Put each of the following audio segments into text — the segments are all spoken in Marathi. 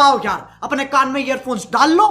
आओ यार अपने कान में ईयरफोन्स डाल लो।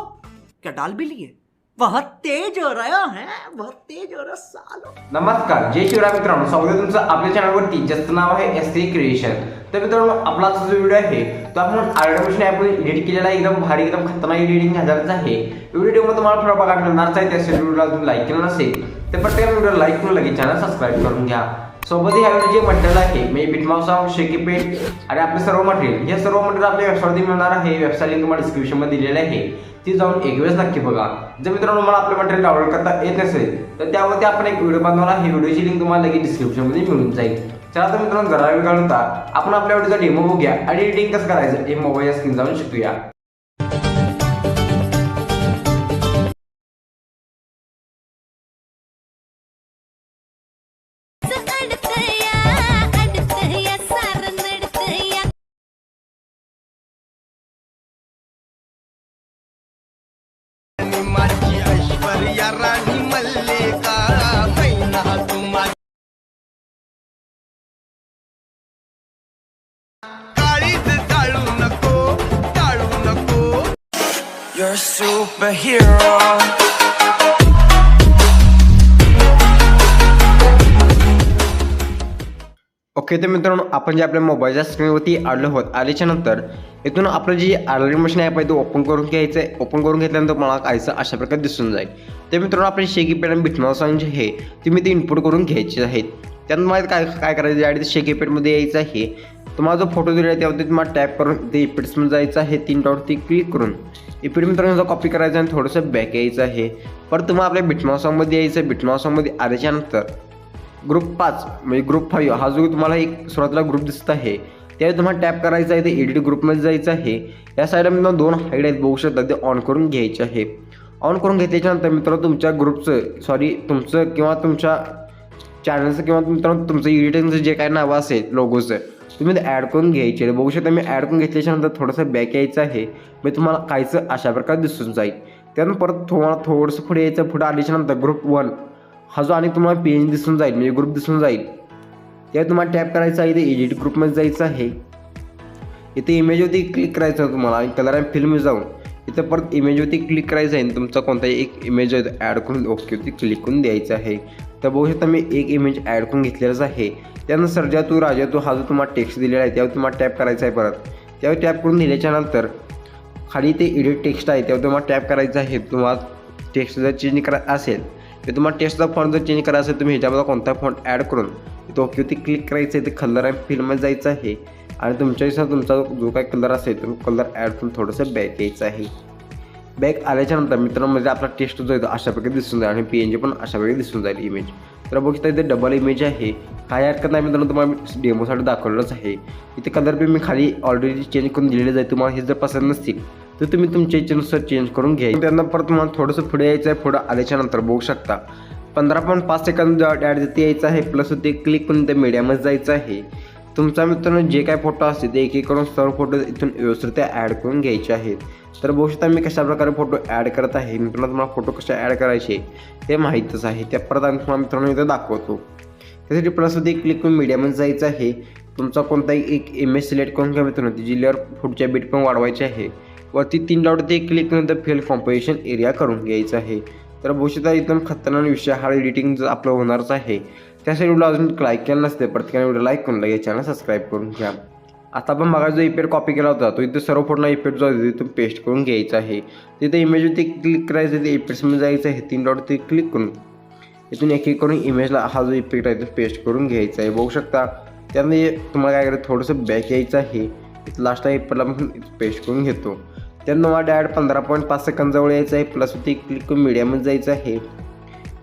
क्या डाल भी लिए? बहुत तेज हो रहा है बहुत तेज हो रहा सालो। नमस्कार जय शिवराय मित्रांनो स्वागत आहे तुमचं आपल्या चॅनलवरती. ज्याचं नाव आहे एस सी क्रिएशन तर मित्रांनो आपला जो व्हिडिओ आहे तो आपण आर्टिफिशियल ॲपमध्ये एडिट केलेला एकदम भारी एकदम खतरनाक एडिटिंग हजारचा आहे. व्हिडिओमध्ये तुम्हाला थोडा बघा मिळणारच आहे त्या व्हिडिओला तुम्ही लाईक केला नसेल तर प्रत्येक व्हिडिओ लाईक करून लगेच चॅनल सबस्क्राईब करून घ्या. सोबत ह्या जे मटेरियल आहे मी बिटमाउसा सॉंग शेकी पेट आणि आपले सर्व मटेरियल हे सर्व मटेरियल आपल्या वेबसाईटवरती मिळणार आहे. वेबसाईट लिंक तुम्हाला डिस्क्रिप्शनमध्ये दिलेली आहे. ती जाऊन एक वेळेस नक्की बघा. जर मित्रांनो मला आपले मटेरियल डाउनलोड करता येत नसेल तर त्यावरती आपण एक व्हिडिओ बनवला आहे. व्हिडिओची लिंक तुम्हाला लगेच डिस्क्रिप्शनमध्ये मिळून जाईल. चला तर मित्रांनो घराला वेळ घालता आपण आपल्या व्हिडिओचा डेमो बघूया आणि एडिटिंग कसं करायचं हे मोबाईल स्क्रीन जाऊन शिकूया. You're a superhero. ओके तर मित्रांनो आपण जे आपल्या मोबाईलच्या स्क्रीनवरती आलो आहोत आल्याच्यानंतर इथून आपलं जे आरली मशीन ॲप आहे ते ओपन करून घ्यायचं आहे ओपन करून घेतल्यानंतर मला कायचं अशा प्रकारे दिसून जाईल. तर मित्रांनो आपले शेकी पेड आणि बिटमाव सॉंग जे आहे तुम्ही ते इनपुट करून घ्यायचे आहेत. त्यानंतर मला काय काय करायचं आहे? शेकी पेडमध्ये यायचं आहे. तुम्हाला जो फोटो दिला आहे त्यावरती तुम्हाला टॅप करून ते इपिड्समध्ये जायचं आहे तीन डॉटवरती क्लिक करून. इपिड मित्रांनो कॉपी करायचं आणि थोडंसं बॅक यायचं आहे. परत तुम्हाला आपल्या बिटमॉसॉंगमध्ये यायचं आहे बिटमाव आल्याच्यानंतर ग्रुप पाच म्हणजे ग्रुप फाईव्ह हा जो तुम्हाला एक सुरुवातीला ग्रुप दिसत आहे त्यावेळी तुम्हाला टॅप करायचं आहे ते एडिट ग्रुपमध्ये जायचं आहे. या साईडला मित्रांनो दोन हाईड आहेत बघू शकता ते ऑन करून घ्यायचे आहे. ऑन करून घेतल्याच्यानंतर मित्रांनो तुमच्या ग्रुपचं सॉरी तुमचं किंवा तुमच्या चॅनलचं किंवा मित्रांनो तुमचं एडिटिंगचं जे काय नाव असेल लोगोचं तुम्ही ते ॲड करून घ्यायचे. आहे. बघू शकता मी ॲड करून घेतल्याच्यानंतर थोडंसं बॅक यायचं आहे. मी तुम्हाला कायचं अशा प्रकारे दिसून जाईल. त्यानंतर परत तुम्हाला थोडंसं पुढे यायचं पुढे आल्याच्यानंतर ग्रुप वन हा जो आणि तुम्हाला पेज दिसून जाईल म्हणजे ग्रुप दिसून जाईल. त्यावर तुम्हाला टॅप करायचं आहे इथे एडिट ग्रुपमध्ये जायचं आहे. इथे इमेजवरती क्लिक करायचं आहे तुम्हाला आणि कलर अँड फिल्म जाऊन. इथं परत इमेजवरती क्लिक करायचं आहे तुमचा कोणताही एक इमेज आहे ॲड करून ओकेवरती क्लिक करून द्यायचं आहे. तर बघू शकता मी एक इमेज ॲड करून घेतलेलाच आहे. त्यानंतर ज्या तू राजा तू हा जो तुम्हाला टेक्स्ट दिलेला आहे त्यावर तुम्हाला टॅप करायचा आहे परत. त्यावर टॅप करून दिल्याच्यानंतर खाली ते एडिट टेक्स्ट आहे त्यावर तुम्हाला टॅप करायचं आहे. तुम्हाला टेक्स्ट जर चेंज करायचं असेल तर तुम्हाला टेक्स्टचा फॉन्ट जर चेंज करायचा असेल तुम्ही ह्याच्यामध्ये कोणता फॉन्ट ॲड करून तो ओकेवरती क्लिक करायचं आहे ते कलर आहे फिल्ममध्ये जायचं आहे. आणि तुमच्या हिशोबाने तुमचा जो काही कलर असेल तो कलर ॲड करून थोडंसं बॅक यायचं आहे. बॅक आल्याच्यानंतर मित्रांनो म्हणजे आपला टेस्ट जो आहे अशा प्रकारे दिसून जाईल आणि पी एन जी पण अशा प्रकारे दिसून जाईल इमेज तर बघू शकता इथे डबल इमेज आहे. काय हरकत नाही मित्रांनो तुम्हाला डेमोसाठी दाखवलेलंच आहे. इथे कलर बी मी खाली ऑलरेडी चेंज करून दिलेले आहे. तुम्हाला हे जर पसंत नसतील तर तुम्ही तुमच्या इच्छेनुसार चेंज करून घ्या. त्यांना परत तुम्हाला थोडंसं पुढे यायचं आहे. पुढं आल्याच्यानंतर बघू शकता. पंधरा पॉईंट पाच सेकंद ॲड देते यायचं आहे. प्लस ते क्लिक करून ते मीडियमच जायचं आहे. तुमचा मित्रांनो जे काय फोटो असतील ते एक एक करून सर्व फोटो इथून व्यवस्थित ॲड करून घ्यायचे आहेत. तर बघू शकता मी कशाप्रकारे फोटो ॲड करत आहे मित्रांनो तुम्हाला फोटो कसे ॲड करायचे ते माहीतच आहे. त्या परत आम्ही तुम्हाला मित्रांनो इथं दाखवतो. त्यासाठी प्लसमध्ये क्लिक करून मीडियामध्ये जायचं आहे. तुमचा कोणताही एक इमेज सिलेक्ट करून घ्या मित्रांनो ती लेअर पुढच्या बीट पण वाढवायची आहे. वरती तीन डॉटवरती क्लिक करून तर फेल कॉम्पोजिशन एरिया करून घ्यायचं आहे. तर भविष्यात एकदम खतरनाक विषय हा एडिटिंग आपलं होणारच आहे. त्यासाठी व्हिडिओ अजून लाईक केला नसते प्रत्येकाने व्हिडिओ लाईक करून लगेच चॅनल सबस्क्राईब करून घ्या. आता आपण बघा जो इफेक्ट कॉपी केला होता तो इथे सर्व फोटो इफेक्ट जो आहे तिथून पेस्ट करून घ्यायचा आहे. तिथे इमेजवरती क्लिक करायचं ते इफेक्ट्समध्ये जायचं आहे तीन डॉट ते क्लिक करून. इथून एक एक करून इमेजला हा जो इफेक्ट आहे तो पेस्ट करून घ्यायचा आहे. बघू शकता त्यामध्ये तुम्हाला काय करायचं थोडंसं बॅक यायचं आहे. इथं लास्ट इफेक्टला पण पेस्ट करून घेतो. त्यानंतर मला डायरेक्ट पंधरा पॉईंट पाच सेकंद जवळ यायचं आहे प्लस ते क्लिक करून मीडियामध्ये जायचं आहे.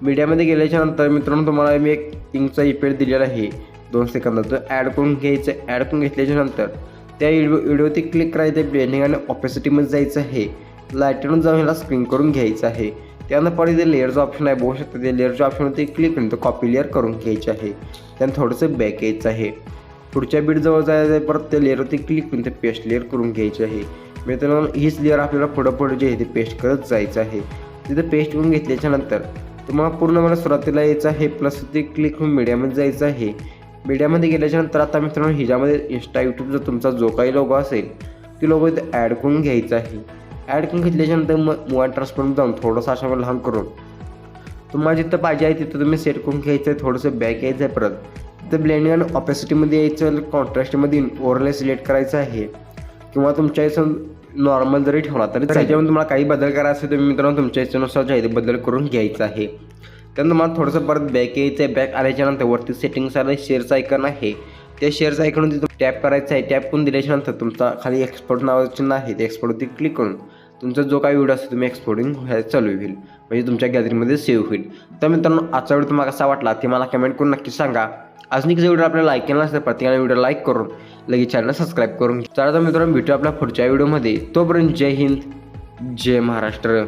मीडियामध्ये गेल्याच्यानंतर मित्रांनो तुम्हाला मी एक इंकचा इफेक्ट दिलेला आहे. दोन सेकंदाचं ॲड करून घ्यायचं ॲड करून घेतल्याच्या नंतर त्या व्हिडिओ व्हिडिओवरती क्लिक करायचं ब्लेंडिंग आणि ऑपेसिटीमध्ये जायचं आहे. लाईटून जाऊन ह्याला स्क्रीन करून घ्यायचं आहे. त्यानंतर परत इथे लेअरचं ऑप्शन आहे बघू शकता ते लेअरच्या ऑप्शनवरती क्लिक करून तो कॉपी लेअर करून घ्यायचं आहे. त्यानं थोडंसं बॅक यायचं आहे. पुढच्या बीटजवळ जायचं आहे परत त्या लेअरवरती क्लिक करून ते पेस्ट लेअर करून घ्यायचे आहे. मित्रांनो हीच लेअर आपल्याला पुढं पुढं जे आहे ते पेस्ट करत जायचं आहे. तिथे पेस्ट करून घेतल्याच्या नंतर तर मग पूर्ण मला सुरुवातीला यायचं आहे प्लस ते क्लिक होऊन मीडियामध्ये जायचं आहे. मीडियामध्ये गेल्याच्यानंतर आता मित्रांनो ह्याच्यामध्ये इंस्टा यूट्यूबचा तुमचा जो काही लोगो असेल ती लोगो इथे ॲड करून घ्यायचं आहे. ॲड करून घेतल्याच्यानंतर मग मोबाईल ट्रान्सफर जाऊन थोडंसं अशा लहान करून. तुम्हाला जिथं पाहिजे आहे तिथं तुम्ही सेट करून घ्यायचं आहे थोडंसं बॅक यायचं आहे परत. तर ब्लेंडिंग आणि ऑपॅसिटीमध्ये यायचं कॉन्ट्रास्टमध्ये ओव्हरले सिलेक्ट करायचं आहे. किंवा तुमच्या इथून नॉर्मल जरी ठेवला तरी त्याच्यामध्ये तुम्हाला काही बदल करायचा असेल तुम्ही मित्रांनो तुमच्या याच्यानुसार जे आहे ते बदल करून घ्यायचं आहे. त्यानंतर तुम्हाला थोडंसं परत बॅक यायचं आहे बॅक आल्याच्यानंतर वरती सेटिंग्स आलं शेअरचं आयकन आहे. त्या शेअरचं आयकन तिथं टॅप करायचं आहे. टॅप करून दिल्याच्यानंतर तुमचा खाली एक्सपोर्ट नावाचं चिन्ह आहे. ते एक्सपोर्टवरती क्लिक करून तुमचा जो काही व्हिडिओ असेल तुम्ही एक्सपोर्टिंग व्हायला चालू होईल. म्हणजे तुमच्या गॅलरीमध्ये सेव्ह होईल. तर मित्रांनो आजचा व्हिडिओ तुम्हाला कसा वाटला ते मला कमेंट करून नक्की सांगा. अजून एक व्हिडिओ आपल्याला लाईक केला असतं प्रत्येकाने व्हिडिओ लाईक करून लगेच चॅनल सबस्क्राईब करून चला तर मित्रांनो भेटू आपल्या पुढच्या व्हिडिओमध्ये तोपर्यंत जय हिंद जय महाराष्ट्र.